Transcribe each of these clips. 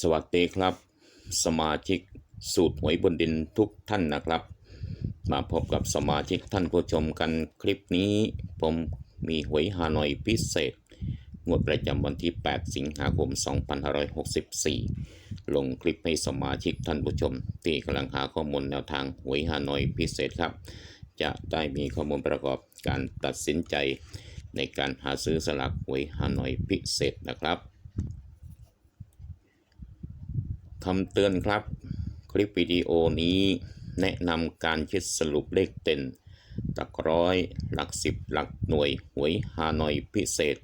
สวัสดีครับ สมาชิกสูตรหวยบนดินทุกท่านนะครับ มาพบกับสมาชิกท่านผู้ชมกันคลิปนี้ ผมมีหวยฮานอยพิเศษ งวดประจำวันที่ 8 สิงหาคม 2564 ลงคลิปให้สมาชิกท่านผู้ชม ที่กำลังหาข้อมูลแนวทางหวยฮานอยพิเศษครับ จะได้มีข้อมูลประกอบการตัดสินใจ ในการหาซื้อสลากหวยฮานอยพิเศษนะครับ คำเตือนครับ คลิปวิดีโอนี้แนะนำการคิดสรุปเลขเต็นหลักร้อยหลักสิบหลักหน่วยหวยฮานอยพิเศษ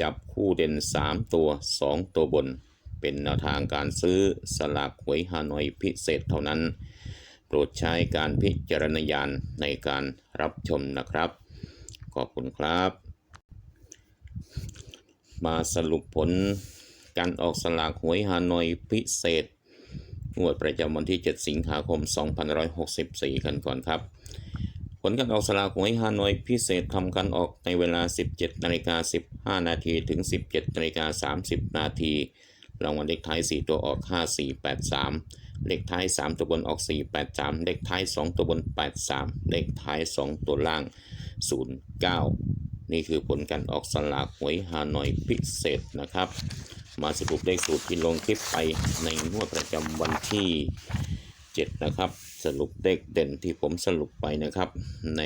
จับคู่เด่น 3 ตัว 2 ตัวบน เป็นแนวทางการซื้อสลากหวยฮานอยพิเศษเท่านั้น โปรดใช้การพิจารณญาณในการรับชมนะครับ ขอบคุณครับ มาสรุปผล การออกสลากหวยฮานอยพิเศษ งวดประจำวันที่ 7 สิงหาคม 2564 กันก่อนครับ ผลการออกสลากหวยฮานอยพิเศษทำการออกในเวลา 17นาฬิกา15 นาทีถึง 17นาฬิกา30 นาทีรางวัลเลขท้าย 4 ตัวออก 5483 เลขท้าย 3 ตัวบนออก 483 เลขท้าย 2 ตัวบน 83 เลขท้าย 2 ตัวล่าง 09 นี่คือผลการออกสลากหวยฮานอยพิเศษนะครับ มาสรุปเลขสูตรที่ลงคลิปไปในงวดประจำวันที่ 7 นะครับ สรุปเลขเด่นที่ผมสรุปไปนะครับ ใน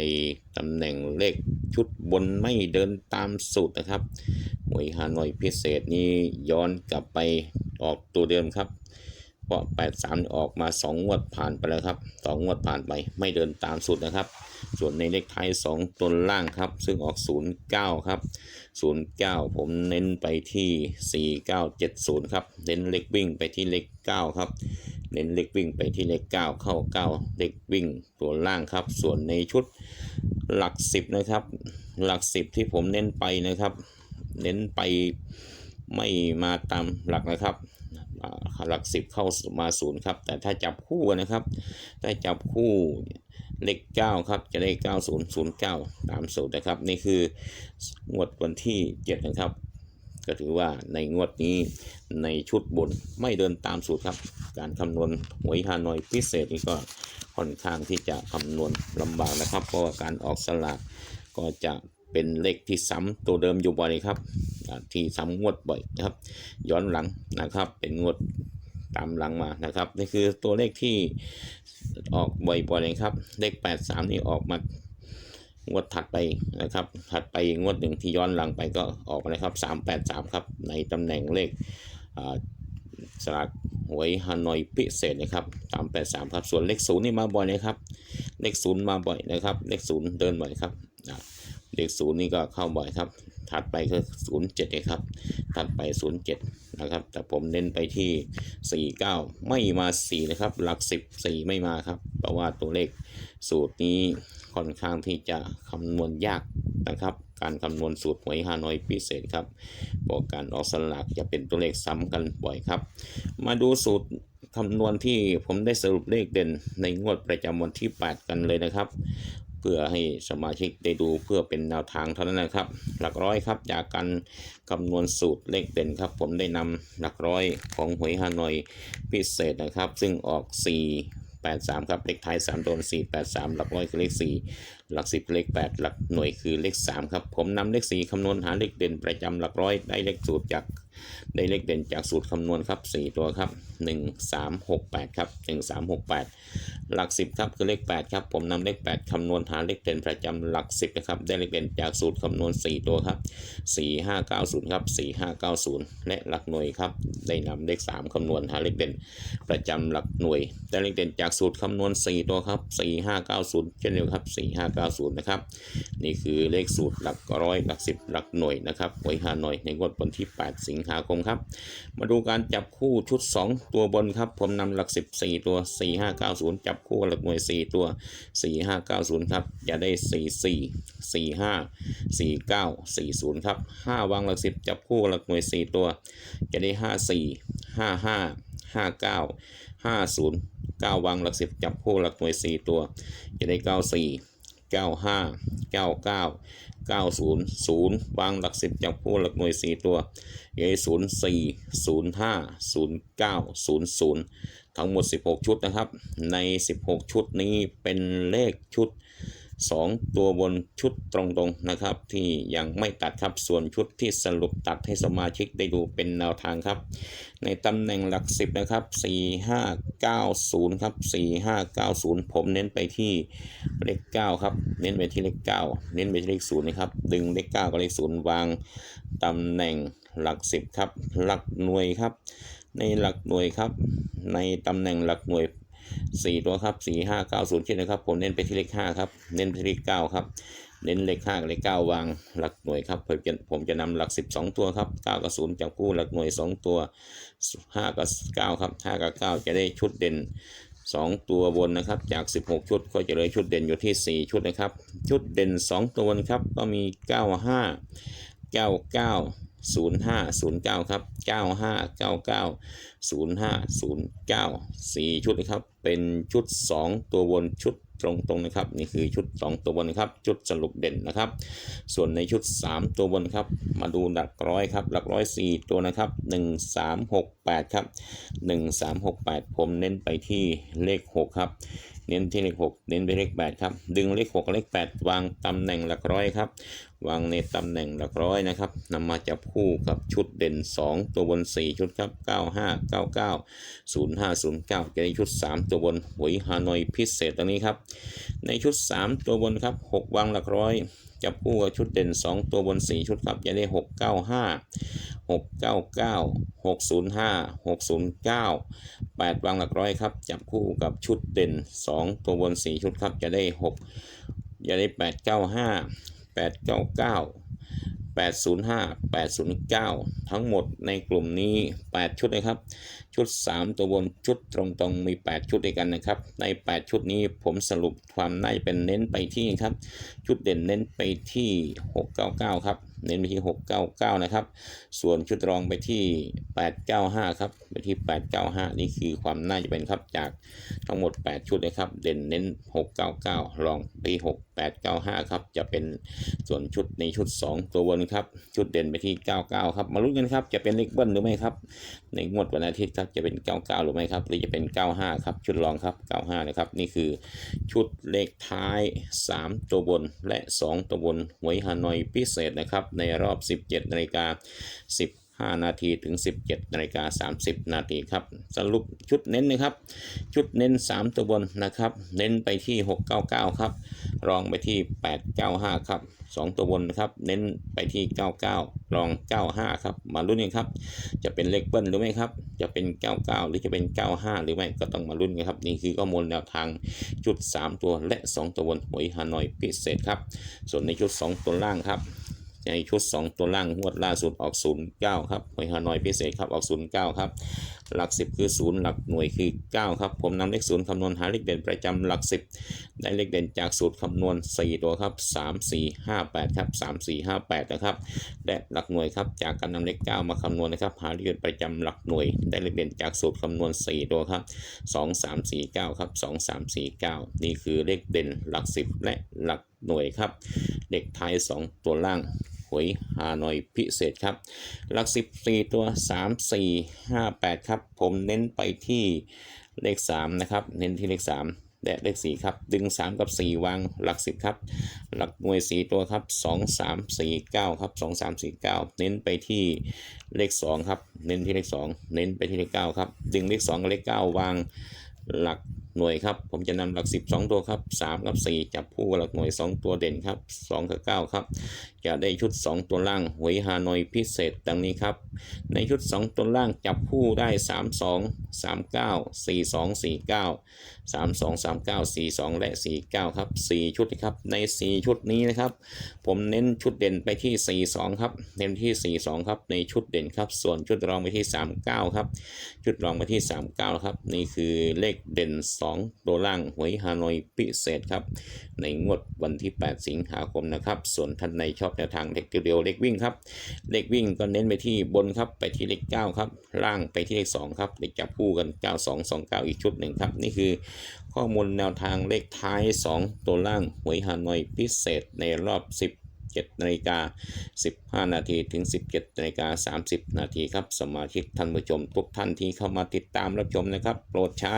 ตำแหน่งเลขชุดบนไม่เดินตามสูตรนะครับหวยฮานอยพิเศษนี้ย้อนกลับไปออกตัวเดิมครับ เพราะ83ออกมา2งวดผ่านไปแล้วครับ2งวดผ่านไปไม่เดินตามสูตรนะครับ ส่วนในเลขท้าย2ตัวล่างครับ ซึ่งออก09ครับ09ผมเน้นไปที่4970ครับเน้นเลขวิ่งไปที่เลข9ครับเน้นเลขวิ่งไปที่เลข9เข้า9เลขวิ่งตัวล่างครับ ส่วนในชุดหลัก10นะครับ หลัก10ที่ผมเน้นไปนะครับ เน้นไปไม่มาตามหลักนะครับ หลัก10เข้ามาศูนย์ครับ แต่ถ้าจับคู่นะครับ ถ้าจับคู่เลข9ครับจะได้9009ตามสูตรนะครับ นี่คืองวดวันที่7นะครับ ก็ถือว่าในงวดนี้ในชุดบนไม่เดินตามสูตรครับ การคำนวณหวยฮานอยพิเศษนี่ก็ค่อนข้างที่จะคำนวณลำบากนะครับ เพราะว่าการออกสลากก็จะเป็นเลขที่ซ้ำตัวเดิมอยู่บ่อยครับ ที่ซ้ำงวดบ่อยนะครับ ย้อนหลังนะครับ เป็นงวดตามหลังมานะครับ นี่คือตัวเลขที่ออกบ่อยๆเลยครับ เลข 83 นี่ออกมางวดถัดไปนะครับ ถัดไปงวดหนึ่งที่ย้อนหลังไปก็ออกมานะครับ 383 ครับ ในตำแหน่งเลขสลากหวยฮานอยพิเศษนะครับ383 ครับ ส่วนเลขศูนย์นี่มาบ่อยเลยครับ เลขศูนย์มาบ่อยนะครับ เลขศูนย์เดินบ่อยครับเลขศูนย์นี่ก็เข้าบ่อยครับ ถัดไปก็ศูนย์เจ็ดครับ ถัดไปศูนย์เจ็ดนะครับ แต่ผมเน้นไปที่สี่เก้าไม่มาสี่นะครับ หลักสิบสี่ไม่มาครับ เพราะว่าตัวเลขสูตรนี้ค่อนข้างที่จะคำนวณยากนะครับ การคำนวณสูตรหวยฮานอยพิเศษครับเพราะการออกสลากจะเป็นตัวเลขซ้ำกันบ่อยครับ มาดูสูตรคำนวณที่ผมได้สรุปเลขเด่นในงวดประจำวันที่ 8 กันเลยนะครับ พื่อให้สมาชิกได้ดูเพื่อเป็นแนวทางเท่านั้นนะครับ หลักร้อยครับจากการคำนวณสูตรเลขเด่นครับ ผมได้นำหลักร้อยของหวยฮานอยพิเศษนะครับ ซึ่งออก 4 8 3 ครับเลขท้าย3โดน4 8 3 หลักร้อยคือเลข 4 หลัก 10เลข 8 หลักหน่วยคือเลข 3 ครับ ผมนำเลข 4คำนวณหาเลขเด่นประจำหลักร้อยได้เลขสูตรจาก ได้เลขเด่นจากสูตรคำนวณครับ 4 ตัวครับ 1 3 6 8 ครับ 1 3 6 8 หลัก 10 ครับคือเลข 8 ครับ ผมนำเลข 8คำนวณหาเลขเด่นประจำหลัก 10 นะครับ ได้เลขเด่นจากสูตรคำนวณ 4 ตัวครับ 4 5 9 0 ครับ 4 5 9 0 และหลักหน่วยครับ ได้นำเลข 3คำนวณหาเลขเด่น ประจำหลักหน่วย ได้เลขเด่นจากสูตรคำนวณ 4 ตัวครับ 4 5 9 0 เช่นเดียวครับ 4 5 9 0 นะครับ นี่คือเลขสูตรหลักร้อยหลักสิบหลักหน่วยนะครับหวยฮานอยในงวดวันที่ 8 สิงหาหาคมครับ มาดูการจับคู่ชุด 2 ตัวบนครับ ผมนำหลัก 14 ตัว 4 5 9 0 จับคู่หลักหน่วย 4 ตัว 4 5 9 0 ครับ จะได้ 4 4 4 5 4 9 4 0 ครับ 5 วางหลัก 10 จับคู่หลักหน่วย 4 ตัว จะได้ 5 4 5 5 5 9 5 0 9 วางหลัก 10 จับคู่หลักหน่วย 4 ตัว จะได้ 9 4 95 99 90 0วางหลัก 10จากผู้หลักหน่วย 4 ตัวเอ0 4 0 5 0 9 0 0 ทั้งหมด 16 ชุดนะครับ ใน 16 ชุดนี้เป็นเลขชุด 2 ตัวบนชุดตรงๆนะครับ ที่ยังไม่ตัดครับส่วนชุดที่สรุปตัดให้สมาชิกได้ดูเป็นแนวทางครับ ในตำแหน่งหลัก 10 นะครับ 4590 ครับ 4590 ผมเน้นไปที่เลข 9 ครับ เน้นไปที่เลข 9 เน้นไปที่เลข 0 นะครับ ดึงเลข 9 กับเลข 0 วางตำแหน่งหลัก 10 ครับ หลักหน่วยครับ ในหลักหน่วยครับ ในตำแหน่งหลักหน่วย 4ตัวครับ4 5 9 0เช่นนะครับ ผมเน้นไปที่เลข5ครับ เน้นไปที่เลข9ครับ เน้นเลข5กับเลข9วางหลักหน่วยครับ ผมจะผมจะนำหลัก12ตัวครับ9กับ0จับคู่หลักหน่วย2ตัว5กับ9ครับ5กับ9จะได้ชุดเด่น2ตัวบนนะครับ จาก 16 ชุดก็จะเหลยชุดเด่นอยู่ที่ 4 ชุดนะครับ ชุดเด่น 2 ตัวบนครับ ก็มี 95 99 05 09 ครับ 95 99 05 09 4 ชุดนะครับ เป็นชุด 2 ตัวบนชุดตรงๆนะครับ นี่คือชุด 2 ตัวบนนะครับ ชุดสรุปเด่นนะครับ ส่วนในชุด 3 ตัวบนครับ มาดูหลักร้อยครับ หลักร้อย 4 ตัวนะครับ 1 3 6 8 ครับ 1 3 6 8 ผมเน้นไปที่เลข 6 ครับ เน้นที่เลข6เน้นไปเลข8ครับ ดึงเลข6กับเลข8วางตำแหน่งหลักร้อยครับ วางในตำแหน่งหลักร้อยนะครับนำมาจับคู่กับชุดเด่น 2 ตัวบน 4 ชุดครับ 95 99 05 09 จะได้ชุด 3 ตัวบนหวยฮานอยพิเศษตรงนี้ครับ ในชุด 3 ตัวบนครับ 6 วางหลักร้อย จับคู่กับชุดเด่น 2 ตัวบน 4 ชุดครับจะได้ 695 699 605 609 8 วางหลักร้อยครับ จับคู่กับชุดเด่น 2 ตัวบน 4 ชุดครับจะได้ 6 จะได้ 895 899 805 809 ทั้งหมดในกลุ่มนี้ 8 ชุดนะครับ ชุด 3 ตัวบนชุดตรงๆ มี 8 ชุดด้วยกันนะครับ ใน 8 ชุดนี้ผมสรุปความน่าจะเป็นเน้นไปที่ครับ ชุดเด่นเน้นไปที่ 699 ครับ เน้นไปที่ 699 นะครับ ส่วนชุดรองไปที่ 895 ครับ ไปที่ 895 นี่คือความน่าจะเป็นครับจากทั้งหมด 8 ชุดนะครับ เด่นเน้น 699 รองไป6895 ครับ จะเป็นส่วนชุดในชุด 2 ตัวบนครับ ชุดเด่นไปที่ 99 ครับ มาลุ้นกันครับ จะเป็นเลขเบิ้ลหรือไม่ครับ ในงวดวันอาทิตย์ครับจะเป็น 99 หรือไม่ครับ หรือจะเป็น 95 ครับ ชุดรองครับ 95 นะครับ นี่คือชุดเลขท้าย 3 ตัวบนและ 2 ตัวบนหวยฮานอยพิเศษนะครับในรอบ 17นาฬิกา15นาทีถึง 17นาฬิกา30 นาทีครับ สรุปชุดเน้นนะครับ ชุดเน้น 3 ตัวบนนะครับ เน้นไปที่ 699 ครับ รองไปที่ 895 ครับ 2 ตัวบนนะครับ เน้นไปที่ 99 รอง 95 ครับ มาลุ้นกันครับ จะเป็นเลขเบิ้ลหรือไม่ครับ จะเป็น 99 หรือจะเป็น 95 หรือไม่ ก็ต้องมาลุ้นกันครับ นี่คือข้อมูลแนวทางชุด 3 ตัวและ 2 ตัวบนหวยฮานอยพิเศษครับ ส่วนในชุด 2 ตัวล่างครับ ในชุด 2 ตัวล่างงวดล่าสุดออก 09 ครับหวยฮานอยพิเศษครับออก 09 ครับ หลัก 10 คือ 0 หลักหน่วยคือ 9 ครับ ผมนำเลข0คำนวณหาเลขเด่นประจำหลัก 10 ได้เลขเด่นจากสูตรคำนวณ 4 ตัวครับ 3 4 5 8 ครับ 3 4 5 8 นะครับ และหลักหน่วยครับจากการนำเลข 9 มาคำนวณนะครับ หาเลขเด่นประจำหลักหน่วย ได้เลขเด่นจากสูตรคำนวณ 4 ตัวครับ 2 3 4 9 ครับ 2 3 4 9 นี่คือเลขเด่นหลัก 10 และหลักหน่วยครับเลขท้าย2 ตัวล่าง หวยฮานอยพิเศษครับ หลักสิบสี่ตัวสามสี่ห้าแปดครับ ผมเน้นไปที่เลขสามนะครับ เน้นที่เลขสามและเลขสี่ครับ ดึงสามกับสี่วางหลักสิบครับ หลักหน่วยสี่ตัวครับสองสามสี่เก้าครับสองสามสี่เก้าเน้นไปที่เลขสองครับ เน้นที่เลขสองเน้นไปที่เลขเก้าครับ ดึงเลขสองกับเลขเก้าวางหลัก หน่วยครับ ผมจะนำหลักสิบสองตัวครับสามกับสี่จับคู่กับหลักหน่วยสองตัวเด่นครับสองกับเก้าครับ จะได้ชุด 2 ตัวล่างหวยฮานอยพิเศษดังนี้ครับ ในชุด 2 ตัวล่างจับคู่ได้ 3 2 3 9 4 2 4 9 3 2 3 9 4 2 และ 4 9 ครับ 4 ชุดครับ ใน 4 ชุดนี้นะครับ ผมเน้นชุดเด่นไปที่ 4 2 ครับ เน้นที่ 4 2 ครับ ในชุดเด่นครับ ส่วนชุดรองไปที่ 3 9 ครับ ชุดรองไปที่ 3 9 ครับ นี่คือเลขเด่น 2ตัวล่างหวยฮานอยพิเศษครับ ในงวดวันที่ 8 สิงหาคมนะครับ ส่วนท่านในชอบแนวทางเล็กเดียวเล็กวิ่งครับ เลขวิ่งก็เน้นไปที่บนครับ ไปที่เลข9ครับล่างไปที่เลข2ครับเลขจับคู่กัน 9229 อีกชุดหนึ่งครับ นี่คือข้อมูลแนวทางเลขท้าย 2 ตัวล่างหวยฮานอยพิเศษในรอบ 17นาฬิกา15 นาทีถึง 17นาฬิกา30 นาทีครับ สมาชิกท่านผู้ชมทุกท่านที่เข้ามาติดตามรับชมนะครับ โปรดใช้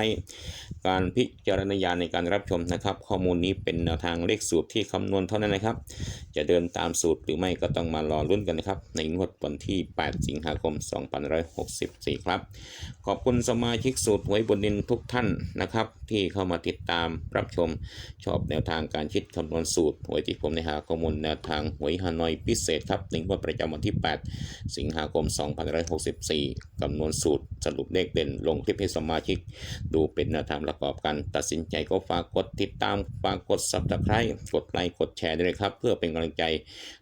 การพิจารณญาณในการรับชมนะครับ ข้อมูลนี้เป็นแนวทางเลขสูตรที่คำนวณเท่านั้นนะครับ จะเดินตามสูตรหรือไม่ก็ต้องมารอรุ่นกันนะครับ ในงวดวันที่ 8 สิงหาคม 2564 ครับ ขอบคุณสมาชิกสูตรหวยบนดินทุกท่านนะครับ ที่เข้ามาติดตามรับชม ชอบแนวทางการคิดคำนวณสูตรหวยที่ผมในหาข้อมูลแนวทางหวยฮานอยพิเศษครับในงวดประจำวันที่ 8 สิงหาคม 2564 คำนวณสูตรสรุปเลขเด่นลงคลิปให้สมาชิก ดูเป็นแนวทางประกอบกัน ตัดสินใจก็ฝากกดติดตาม ฝากกด subscribe กดไลค์กดแชร์ด้วยครับ เพื่อเป็นกำลังใจ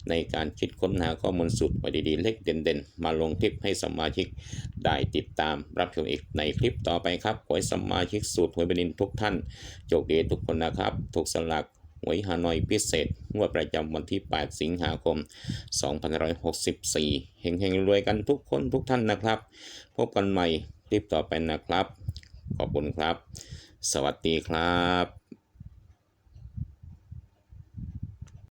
ในการคิดค้นหาข้อมูลสูตรไว้ดีๆ เลขเด่นๆ มาลงคลิปให้สมาชิกได้ติดตามรับชมอีกในคลิปต่อไปครับ ขอให้สมาชิกสูตรหวยบดินทุกท่านโชคดีทุกคนนะครับถูกสลัก หวยฮานอยพิเศษงวดประจำวันที่ 8 สิงหาคม 2564 เฮงๆรวยกันทุกคนทุกท่านนะครับ พบกันใหม่คลิปต่อไปนะครับ ขอบคุณครับ สวัสดีครับ